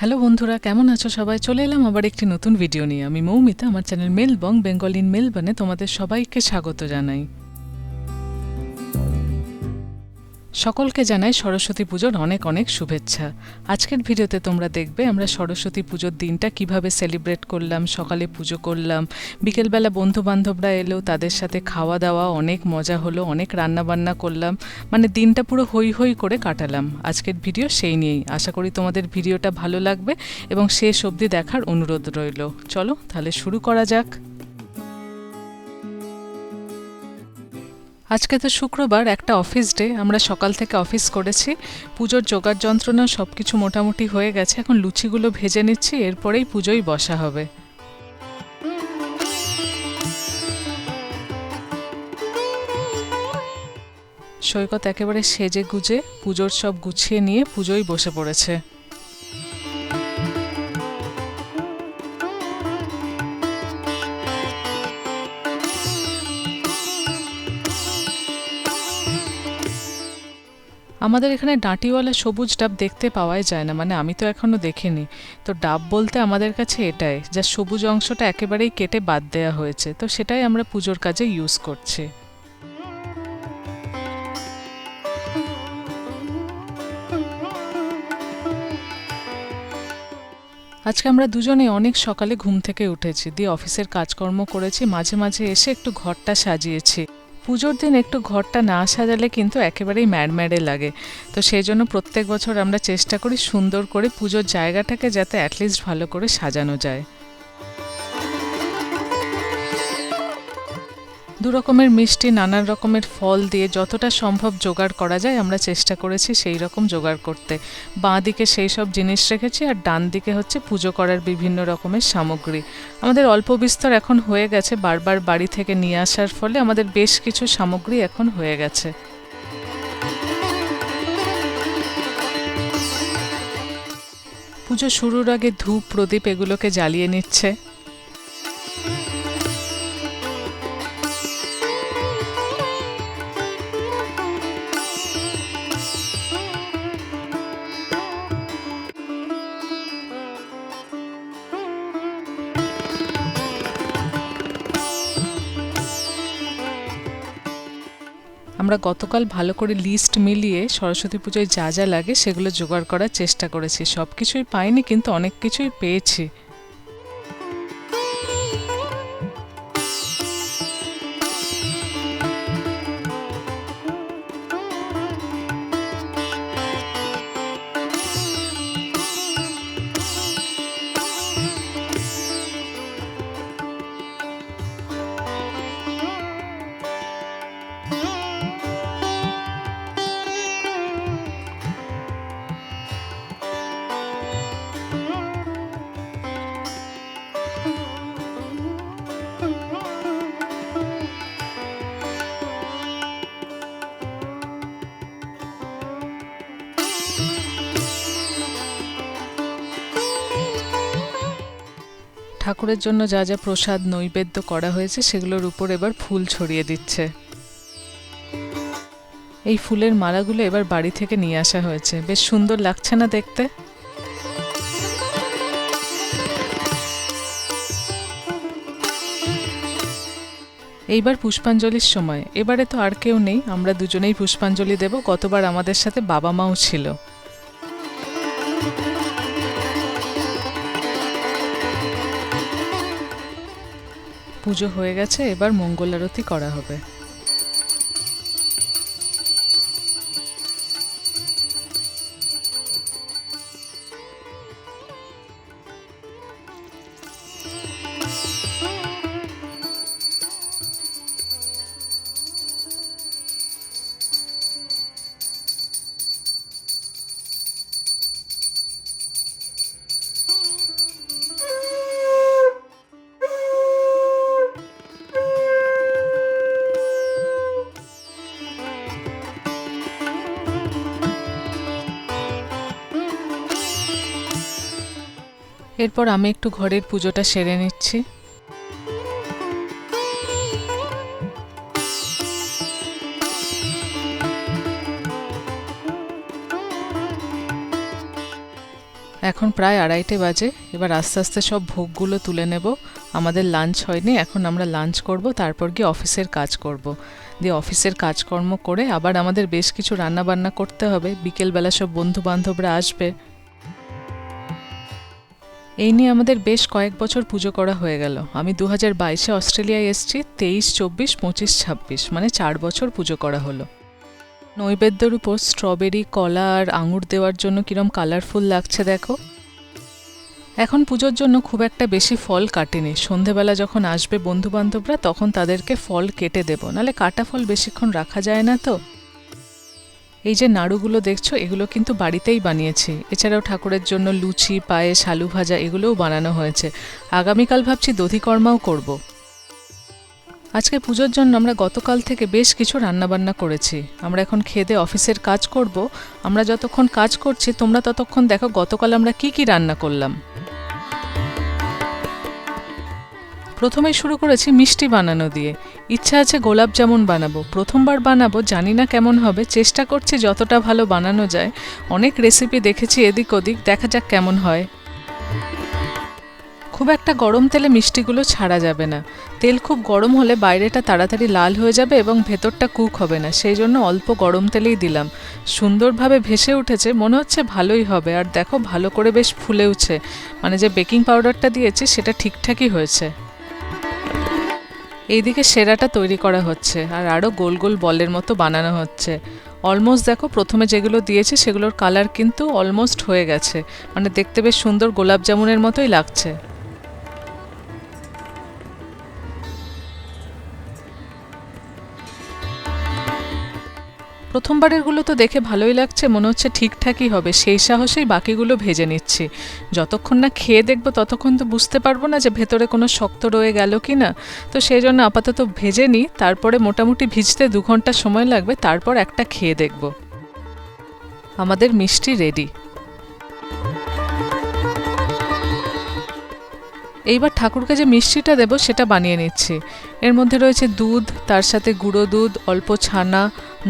Hello বন্ধুরা, কেমন আছো সবাই? চলে এলাম আবার একটি নতুন ভিডিও নিয়ে। আমি মৌমিতা, আমার চ্যানেল মেলবং বেঙ্গল ইন মেলবনে তোমাদের সবাইকে স্বাগত জানাই। সকলকে জানাই সরস্বতী পুজোর অনেক অনেক শুভেচ্ছা। আজকের ভিডিওতে তোমরা দেখবে আমরা সরস্বতী পুজোর দিনটা কীভাবে সেলিব্রেট করলাম, সকালে পুজো করলাম, বিকেলবেলা বন্ধু বান্ধবরা এলো, তাদের সাথে খাওয়া দাওয়া অনেক মজা হলো, অনেক রান্না বান্না করলাম মানে দিনটা পুরো হই হই করে কাটালাম। আজকের ভিডিও সেই নিয়েই। আশা করি তোমাদের ভিডিওটা ভালো লাগবে এবং শেষ অবধি দেখার অনুরোধ রইল। চলো তাহলে শুরু করা যাক। আজকে তো শুক্রবার, একটা অফিস ডে আমরা সকাল থেকে অফিস করেছি। পুজোর জোগাড় যন্ত্রণা সব কিছু মোটামুটি হয়ে গেছে। এখন লুচিগুলো ভেজে নিচ্ছি, এরপরেই পুজোই বসা হবে। সৈকত একেবারে সেজে গুজে পুজোর সব গুছিয়ে নিয়ে পুজোই বসে পড়েছে। আমাদের এখানে ডাঁটিওয়ালা সবুজ ডাব দেখতে পাওয়াই যায় না মানে আমি তো এখনও দেখিনি। তো ডাব বলতে আমাদের কাছে এটাই, যা সবুজ অংশটা একেবারেই কেটে বাদ দেওয়া হয়েছে, তো সেটাই আমরা পুজোর কাজে ইউজ করছি। আজকে আমরা দুজনে অনেক সকালে ঘুম থেকে উঠেছি, দিয়ে অফিসের কাজকর্ম করেছি, মাঝে মাঝে এসে একটু ঘরটা সাজিয়েছি। পুজোর দিন একটু ঘরটা না সাজালে কিন্তু একেবারেই ম্যাড়ম্যাড়ে লাগে। তো সেই জন্য প্রত্যেক বছর আমরা চেষ্টা করি সুন্দর করে পুজোর জায়গাটাকে যাতে অ্যাটলিস্ট ভালো করে সাজানো যায়। দু রকমের মিষ্টি, নানান রকমের ফল দিয়ে যতটা সম্ভব জোগাড় করা যায়, আমরা চেষ্টা করেছি সেই রকম জোগাড় করতে। বাঁ দিকে সেই সব জিনিস রেখেছি আর ডান দিকে হচ্ছে পুজো করার বিভিন্ন রকমের সামগ্রী। আমাদের অল্প বিস্তর এখন হয়ে গেছে, বারবার বাড়ি থেকে নিয়ে আসার ফলে আমাদের বেশ কিছু সামগ্রী এখন হয়ে গেছে। পুজো শুরুর আগে ধূপ, প্রদীপ এগুলোকে জ্বালিয়ে নিচ্ছে। আমরা গতকাল ভালো করে লিস্ট মিলিয়ে সরস্বতী পুজোয় যা যা লাগে সেগুলো জোগাড় করার চেষ্টা করেছি। সব কিছুই পাইনি, কিন্তু অনেক কিছুই পেয়েছি। ঠাকুরের জন্য যা যা প্রসাদ নৈবেদ্য করা হয়েছে সেগুলোর উপর এবার ফুল ছড়িয়ে দিচ্ছে। এই ফুলের মালাগুলো এবার বাড়ি থেকে নিয়ে আসা হয়েছে। বেশ সুন্দর লাগছে না দেখতে? এইবার পুষ্পাঞ্জলির সময়। এবারে তো আর কেউ নেই। আমরা দুজনেই পুষ্পাঞ্জলি দেব। গতবার আমাদের সাথে বাবা মাও ছিল। পুজো হয়ে গেছে এবার মঙ্গল আরতি করা হবে। এরপর আমি একটু ঘরের পুজোটা সেরে নিচ্ছি। এখন প্রায় আড়াইটে বাজে, এবার আস্তে আস্তে সব ভোগগুলো তুলে নেব। আমাদের লাঞ্চ হয়নি, এখন আমরা লাঞ্চ করব, তারপর গিয়ে অফিসের কাজ করব। দিয়ে অফিসের কাজকর্ম করে আবার আমাদের বেশ কিছু রান্না বান্না করতে হবে। বিকেলবেলা সব বন্ধু বান্ধবরা আসবে। এই নিয়ে আমাদের বেশ কয়েক বছর পুজো করা হয়ে গেল। আমি দু হাজার বাইশে অস্ট্রেলিয়ায় এসেছি, তেইশ, চব্বিশ, পঁচিশ, ছাব্বিশ মানে চার বছর পুজো করা হলো। নৈবেদ্যর উপর স্ট্রবেরি, কলা আর আঙুর দেওয়ার জন্য কিরম কালারফুল লাগছে দেখো। এখন পুজোর জন্য খুব একটা বেশি ফল কাটেনি। সন্ধেবেলা যখন আসবে বন্ধু বান্ধবরা তখন তাদেরকে ফল কেটে দেবো। নাহলে কাটা ফল বেশিক্ষণ রাখা যায় না তো। এই যে নাড়ুগুলো দেখছ, এগুলো কিন্তু বাড়িতেই বানিয়েছি। এছাড়াও ঠাকুরের জন্য লুচি, পায়েস, আলু ভাজা এগুলোও বানানো হয়েছে। আগামীকাল ভাবছি দধিকর্মাও করব। আজকে পুজোর জন্য আমরা গতকাল থেকে বেশ কিছু রান্নাবান্না করেছি। আমরা এখন খেদে অফিসের কাজ করব। আমরা যতক্ষণ কাজ করছি, তোমরা ততক্ষণ দেখো গতকাল আমরা কি কি রান্না করলাম। প্রথমেই শুরু করেছি মিষ্টি বানানো দিয়ে। ইচ্ছা আছে গোলাপ জামুন বানাবো। প্রথমবার বানাবো, জানি না কেমন হবে। চেষ্টা করছি যতটা ভালো বানানো যায়। অনেক রেসিপি দেখেছি এদিক ওদিক, দেখা যাক কেমন হয়। খুব একটা গরম তেলে মিষ্টিগুলো ছাড়া যাবে না। তেল খুব গরম হলে বাইরেটা তাড়াতাড়ি লাল হয়ে যাবে এবং ভেতরটা কুক হবে না। সেই জন্য অল্প গরম তেলেই দিলাম। সুন্দরভাবে ভেসে উঠেছে, মনে হচ্ছে ভালোই হবে। আর দেখো, ভালো করে বেশ ফুলে উঠছে মানে যে বেকিং পাউডারটা দিয়েছি, সেটা ঠিকঠাকই হয়েছে। এইদিকে সেরাটা তৈরি করা হচ্ছে আর আরও গোল গোল বলের মতো বানানো হচ্ছে। অলমোস্ট দেখো, প্রথমে যেগুলো দিয়েছে সেগুলোর কালার কিন্তু অলমোস্ট হয়ে গেছে। মানে দেখতে বেশ সুন্দর গোলাপ জামুনের মতোই লাগছে। প্রথমবারেরগুলো তো দেখে ভালোই লাগছে, মনে হচ্ছে ঠিকঠাকই হবে। সেই সাহসেই বাকিগুলো ভেজে নিচ্ছি। যতক্ষণ না খেয়ে দেখব, ততক্ষণ তো বুঝতে পারব না যে ভেতরে কোনো শক্ত রয়ে গেল কি না তো সেই জন্য আপাতত ভেজে নিই, তারপরে মোটামুটি ভিজতে দু ঘণ্টা সময় লাগবে, তারপর একটা খেয়ে দেখব। আমাদের মিষ্টি রেডি। এইবার ঠাকুরকে যে মিষ্টিটা দেবো সেটা বানিয়ে নিচ্ছি। এর মধ্যে রয়েছে দুধ, তার সাথে গুঁড়ো দুধ, অল্প ছানা,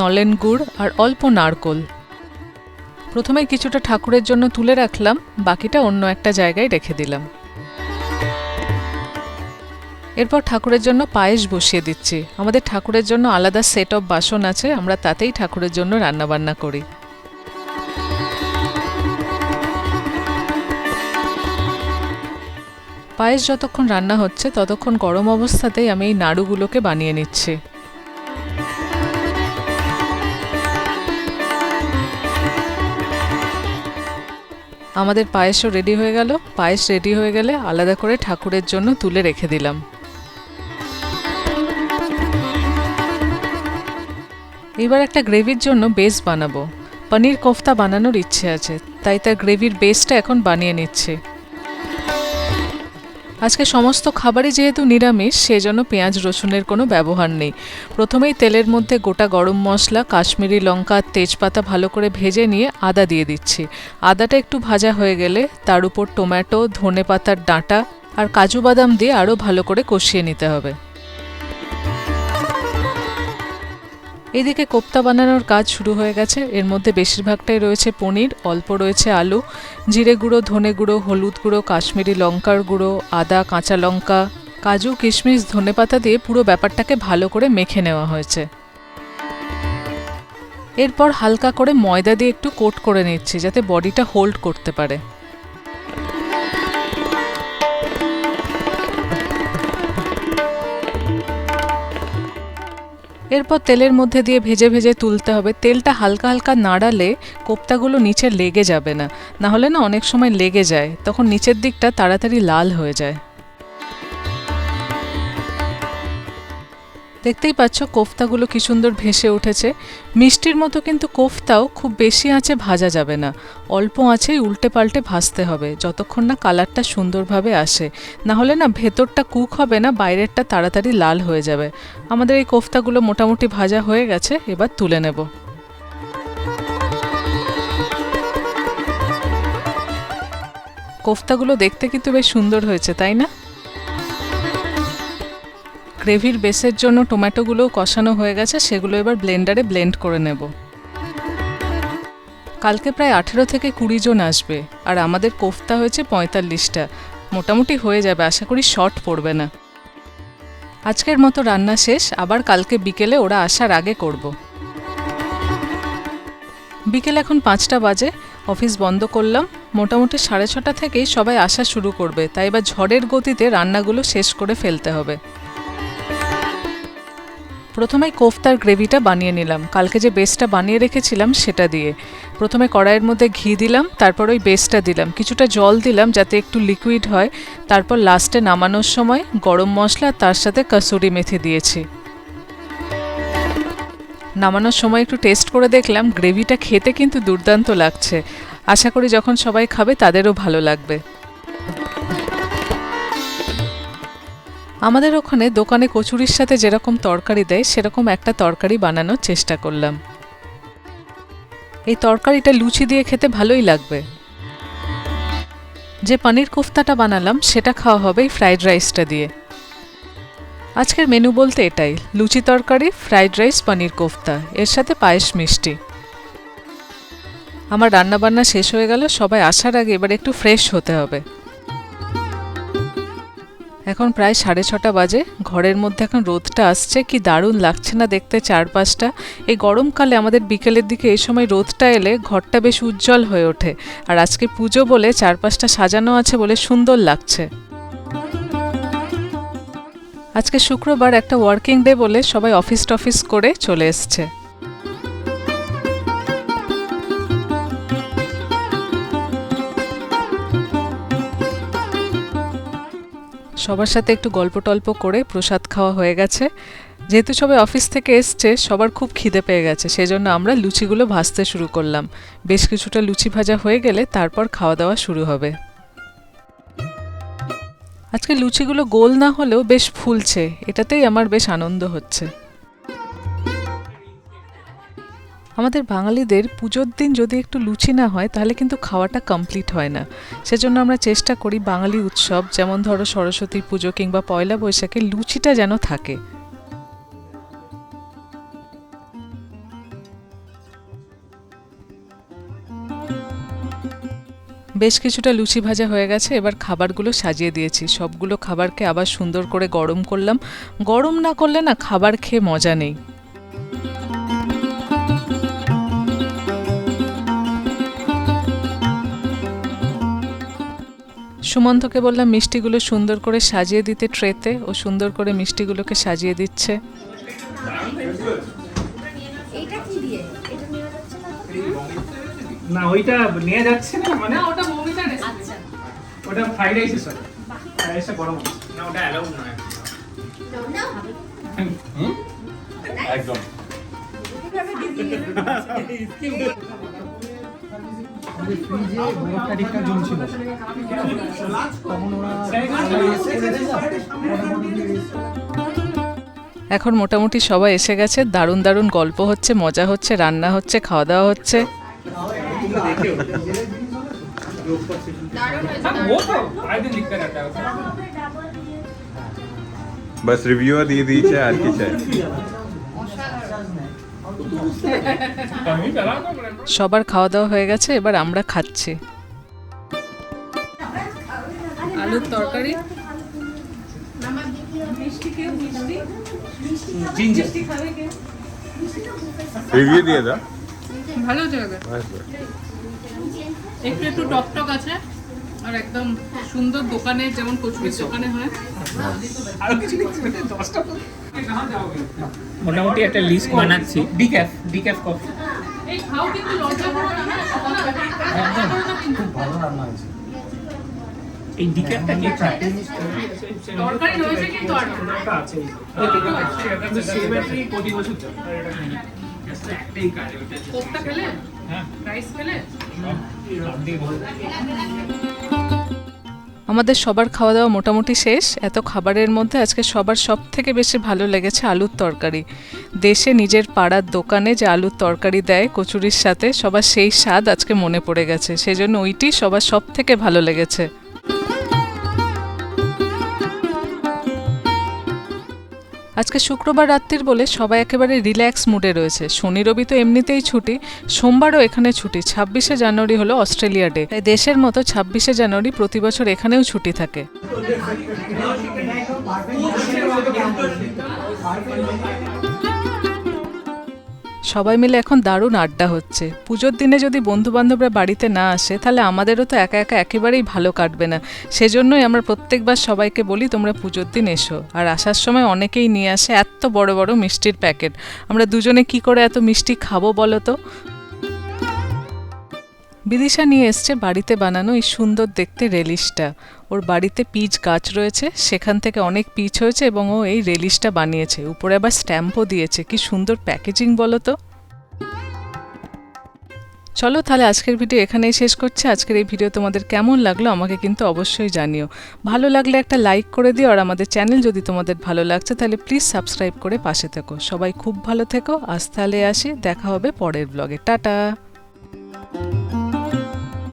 নলেন গুড় আর অল্প নারকোল। প্রথমে কিছুটা ঠাকুরের জন্য তুলে রাখলাম, বাকিটা অন্য একটা জায়গায় রেখে দিলাম। এরপর ঠাকুরের জন্য পায়েস বসিয়ে দিচ্ছি। আমাদের ঠাকুরের জন্য আলাদা সেট অফ বাসন আছে, আমরা তাতেই ঠাকুরের জন্য রান্নাবান্না করি। পায়েস যতক্ষণ রান্না হচ্ছে, ততক্ষণ গরম অবস্থাতেই আমি এই নাড়ুগুলোকে বানিয়ে নিচ্ছি। আমাদের পায়েসও রেডি হয়ে গেল। পায়েস রেডি হয়ে গেলে আলাদা করে ঠাকুরের জন্য তুলে রেখে দিলাম। এবার একটা গ্রেভির জন্য বেস বানাবো। পনির কোফতা বানানোর ইচ্ছে আছে, তাই তার গ্রেভির বেসটা এখন বানিয়ে নিচ্ছে। আজকে সমস্ত খাবারই যেহেতু নিরামিষ, সেজন্য পেঁয়াজ রসুনের কোনো ব্যবহার নেই। প্রথমেই তেলের মধ্যে গোটা গরম মশলা, কাশ্মীরি লঙ্কা তেজপাতা ভালো করে ভেজে নিয়ে আদা দিয়ে দিচ্ছি। আদাটা একটু ভাজা হয়ে গেলে তার উপর টমেটো ধনে পাতার ডাঁটা আর কাজু বাদাম দিয়ে আরও ভালো করে কষিয়ে নিতে হবে। এদিকে কোপ্তা বানানোর কাজ শুরু হয়ে গেছে। এর মধ্যে বেশিরভাগটাই রয়েছে পনির, অল্প রয়েছে আলু, জিরে গুঁড়ো, ধনে গুঁড়ো, হলুদ গুঁড়ো, কাশ্মীরি লঙ্কার গুঁড়ো, আদা, কাঁচা লঙ্কা, কাজু, কিশমিশ ধনেপাতা দিয়ে পুরো ব্যাপারটাকে ভালো করে মেখে নেওয়া হয়েছে। এরপর হালকা করে ময়দা দিয়ে একটু কোট করে নিচ্ছি, যাতে বডিটা হোল্ড করতে পারে। এরপর তেলের মধ্যে দিয়ে ভেজে ভেজে তুলতে হবে। তেলটা হালকা হালকা নাড়ালে কোপ্তাগুলো নিচে লেগে যাবে না। নাহলে না অনেক সময় লেগে যায়। তখন নিচের দিকটা তাড়াতাড়ি লাল হয়ে যায়। দেখতেই পাচ্ছ কোফতাগুলো কি সুন্দর ভেসে উঠেছে। মিষ্টির মতো কিন্তু কোফতাও খুব বেশি আঁচে ভাজা যাবে না। অল্প আঁচেই উল্টে পাল্টে ভাজতে হবে, যতক্ষণ না কালারটা সুন্দরভাবে আসে। না হলে না ভেতরটা কুক হবে না, বাইরেরটা তাড়াতাড়ি লাল হয়ে যাবে। আমাদের এই কোফতাগুলো মোটামুটি ভাজা হয়ে গেছে, এবার তুলে নেব। কোফতাগুলো দেখতে কিন্তু বেশ সুন্দর হয়েছে, তাই না? গ্রেভির বেসের জন্য টমেটোগুলো কষানো হয়ে গেছে, সেগুলো এবার ব্লেন্ডারে ব্লেন্ড করে নেব। কালকে প্রায় আঠেরো থেকে কুড়ি জন আসবে, আর আমাদের কোফতা হয়েছে পঁয়তাল্লিশটা। মোটামুটি হয়ে যাবে, আশা করি শর্ট পড়বে না। আজকের মতো রান্না শেষ, আবার কালকে বিকেলে ওরা আসার আগে করব। বিকেল এখন পাঁচটা বাজে, অফিস বন্ধ করলাম। মোটামুটি সাড়ে ছটা থেকেই সবাই আসা শুরু করবে, তাই এবার ঝড়ের গতিতে রান্নাগুলো শেষ করে ফেলতে হবে। প্রথমেই কোফতার গ্রেভিটা বানিয়ে নিলাম। কালকে যে বেসটা বানিয়ে রেখেছিলাম সেটা দিয়ে। প্রথমে কড়াইয়ের মধ্যে ঘি দিলাম, তারপর ওই বেসটা দিলাম। কিছুটা জল দিলাম যাতে একটু লিকুইড হয়। তারপর লাস্টে নামানোর সময় গরম মশলা, তার সাথে কসুরি মেথি দিয়েছি। নামানোর সময় একটু টেস্ট করে দেখলাম, গ্রেভিটা খেতে কিন্তু দুর্দান্ত লাগছে। আশা করি যখন সবাই খাবে, তাদেরও ভালো লাগবে। আমাদের ওখানে দোকানে কচুরির সাথে যেরকম তরকারি দেয়, সেরকম একটা তরকারি বানানোর চেষ্টা করলাম। এই তরকারিটা লুচি দিয়ে খেতে ভালোই লাগবে। যে পনির কোফতাটা বানালাম, সেটা খাওয়া হবে ফ্রাইড রাইসটা দিয়ে। আজকের মেনু বলতে এটাই, লুচি তরকারি, ফ্রাইড রাইস, পনির কোফতা, এর সাথে পায়েস মিষ্টি। আমার রান্নাবান্না শেষ হয়ে গেল, সবাই আসার আগে এবার একটু ফ্রেশ হতে হবে। এখন প্রায় সাড়ে ছটা বাজে। ঘরের মধ্যে এখন রোদটা আসছে, কি দারুণ লাগছে না দেখতে চারপাশটা। এই গরমকালে আমাদের বিকেলের দিকে এই সময় রোদটা এলে ঘরটা বেশ উজ্জ্বল হয়ে ওঠে। আর আজকে পুজো বলে চারপাশটা সাজানো আছে বলে সুন্দর লাগছে। আজকে শুক্রবার একটা ওয়ার্কিং ডে বলে সবাই অফিস টফিস করে চলে এসছে। সবার সাথে একটু গল্প টল্প করে প্রসাদ খাওয়া হয়ে গেছে। যেহেতু সবাই অফিস থেকে এসছে, সবার খুব খিদে পেয়ে গেছে, সেজন্য আমরা লুচিগুলো ভাজতে শুরু করলাম। বেশ কিছুটা লুচি ভাজা হয়ে গেলে তারপর খাওয়া দাওয়া শুরু হবে। আজকে লুচিগুলো গোল না হলেও বেশ ফুলছে, এটাতেই আমার বেশ আনন্দ হচ্ছে। আমাদের বাঙালিদের পুজোর দিন যদি একটু লুচি না হয়, তাহলে কিন্তু খাওয়াটা কমপ্লিট হয় না। সেজন্য আমরা চেষ্টা করি বাঙালি উৎসব, যেমন ধরো সরস্বতী পুজো কিংবা পয়লা বৈশাখে লুচিটা যেন থাকে। বেশ কিছুটা লুচি ভাজা হয়ে গেছে, এবার খাবারগুলো সাজিয়ে দিয়েছি। সবগুলো খাবারকে আবার সুন্দর করে গরম করলাম। গরম না করলে না খাবার খেয়ে মজা নেই। সুমন্তকে বললাম মিষ্টিগুলো সুন্দর করে সাজিয়ে দিতে ট্রেতে ও সুন্দর করে মিষ্টিগুলোকে সাজিয়ে দিচ্ছে। এইটা কি দিয়ে? এটা নেওয়া যাচ্ছে না না ওইটা নিয়ে যাচ্ছে না মানে ওটা আচ্ছা। ওটা ফ্রাইড রাইসটা গরম না ওটা অ্যালাউড নয়। নাও একদম ফ্রিজে বরফটা ঠিকঠাক জমছিল তখন ওরা এখন মোটামুটি সবাই এসে গেছে দারুণ দারুণ গল্প হচ্ছে মজা হচ্ছে রান্না হচ্ছে খাওয়া দাওয়া হচ্ছে हाँ, वो तो आए दिन दिक्कत रहता है उसमें। बस रिव्यू দিয়ে দিয়েছে আর কি চাই कमी चला तो बड़ा। সবার খাওয়া দাওয়া হয়ে গেছে এবার আমরা খাচ্ছি। আলুর তরকারি। জিঞ্জার দিয়ে দাও ভালো জায়গা। একটু একটু টক টক আছে। আর একদম সুন্দর দোকানে যেমন কচুরির দোকানে হয়। আর কিছু দশটা মোটামুটি একটা লিস্ট বানাচ্ছি। ডিক্যাফ ডিক্যাফ কফি এই খাও কিন্তু লজ্জা করো না হ্যাঁ? রাইস খেলে? আমাদের সবার খাওয়া দাওয়া মোটামুটি শেষ। এত খাবারের মধ্যে আজকে সবার সব থেকে বেশি ভালো লেগেছে আলুর তরকারি। দেশে নিজের পাড়ার দোকানে যে আলুর তরকারি দেয়, কচুরির সাথে সবার সেই স্বাদ আজকে মনে পড়ে গেছে। সেই জন্য ওইটি সবার সব থেকে ভালো লেগেছে। আজকে শুক্রবার রাত্রির বলে সবাই একেবারে রিল্যাক্স মুডে রয়েছে। শনি, রবি তো এমনিতেই ছুটি, সোমবারও এখানে ছুটি। ছাব্বিশে জানুয়ারি হলো অস্ট্রেলিয়া ডে। তাই দেশের মতো ছাব্বিশে জানুয়ারি প্রতি বছর এখানেও ছুটি থাকে। সবাই মিলে এখন দারুণ আড্ডা হচ্ছে। পুজোর দিনে যদি বন্ধু বান্ধবরা বাড়িতে না আসে, তাহলে আমাদেরও তো একা একা একেবারেই ভালো কাটবে না। সেজন্যই আমরা প্রত্যেকবার সবাইকে বলি, তোমরা পুজোর দিন এসো। আর আসার সময় অনেকেই নিয়ে আসে এত বড় বড় মিষ্টির প্যাকেট। আমরা দুজনে কি করে এত মিষ্টি খাব বলো তো? বিদিশা নিয়ে এসছে বাড়িতে বানানো এই সুন্দর দেখতে রেলিশটা। ওর বাড়িতে পিচ গাছ রয়েছে, সেখান থেকে অনেক পিচ হয়েছে এবং ও এই রেলিশটা বানিয়েছে। উপরে আবার স্ট্যাম্পও দিয়েছে, কি সুন্দর প্যাকেজিং বলো তো। চলো তাহলে আজকের ভিডিও এখানেই শেষ করছি। আজকের এই ভিডিও তোমাদের কেমন লাগল আমাকে কিন্তু অবশ্যই জানিও। ভালো লাগলে একটা লাইক করে দিও আর আমাদের চ্যানেল যদি তোমাদের ভালো লাগছে তাহলে প্লিজ সাবস্ক্রাইব করে পাশে থেকো। সবাই খুব ভালো থেকো। আজ তাহলে আসি, দেখা হবে পরের ব্লগে টাটা!